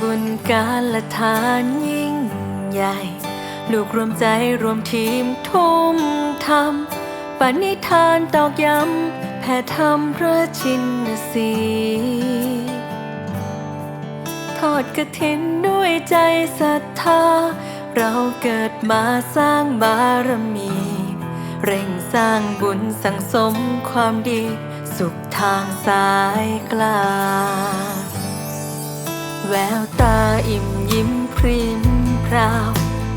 บุญการละทานยิ่งใหญ่ ลูกรวมใจรวมทีมทุ่มทำปณิธานตอกย้ำแผ่ทำพระชินสีทอดกระถินด้วยใจศรัทธา เราเกิดมาสร้างบารมี เร่งสร้างบุญสังสมความดี สุขทางสายกลาง แววตาอิ่มยิ้มพริมพราว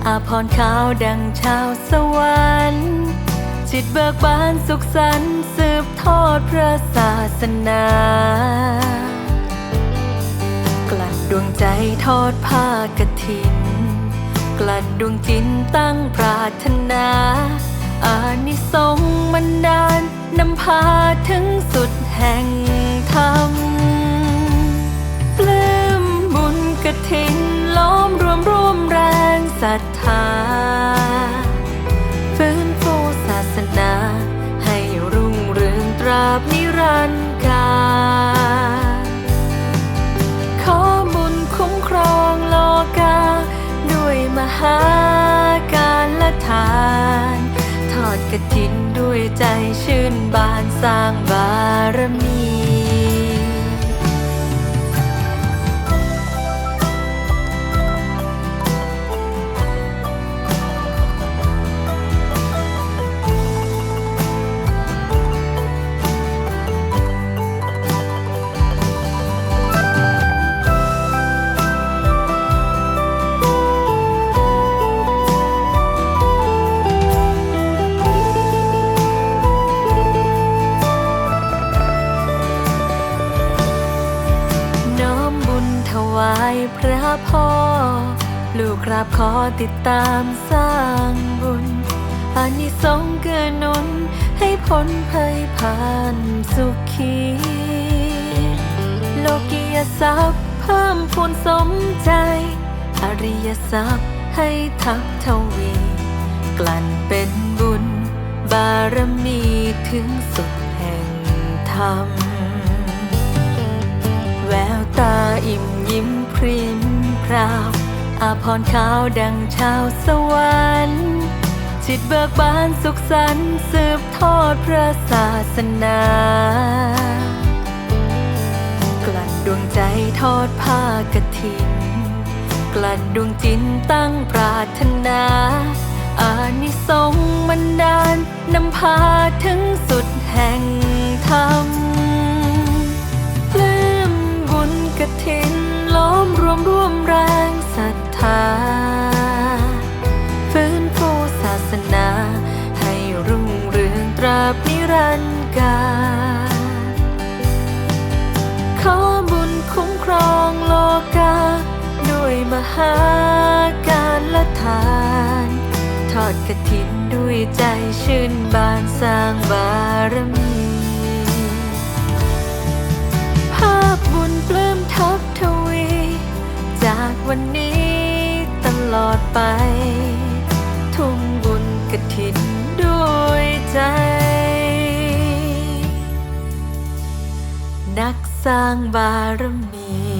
อาพรขาวดังชาวสวรรค์จิตเบิกบานสุขสันต์สืบทอดพระศาสนา กลั่นดวงใจทอดผ้ากฐิน กลั่นดวงจินตั้งปรารถนา อานิสงส์มันดาลนำพาถึงสุดแห่งธรรม บุญกฐินล้อมรวมร่วมแรงศรัทธาฟื้นฟูศาสนา ให้รุ่งเรืองตราบนิรันดร์กาลขอบุญคุ้มครองโลกา ด้วยมหาการละทานทอดกระถินด้วยใจชื่นบานสร้างบารมี พระพ่อ ลูกกราบขอติดตามสร้างบุญอานิสงส์เกื้อหนุน ให้พ้นภัยผ่านสุขี โลกียทรัพย์เพิ่มพูนสมใจ อริยทรัพย์ให้ทักทวี กลั่นเป็นบุญ บารมีถึงสุดแห่งธรรมแววตา อิ่มยิ้มพริมพราวอาพรขาวดังชาวสวรรค์จิตเบิกบานสุขสันต์สืบทอดพระศาสนา กลั่นดวงใจทอดผ้ากฐิน กลั่นดวงจินตั้งปรารถนา อานิสงส์มันดาลนำพาถึง รันกาขอบุญคุ้มครองโลกา ด้วยมหาการละทาน ทอดกฐินด้วยใจชื่นบานสร้างบารมีภาพบุญปลื้มทับทวี จากวันนี้ตลอดไป ทุ่มบุญกฐินด้วยใจ นักสร้างบารมี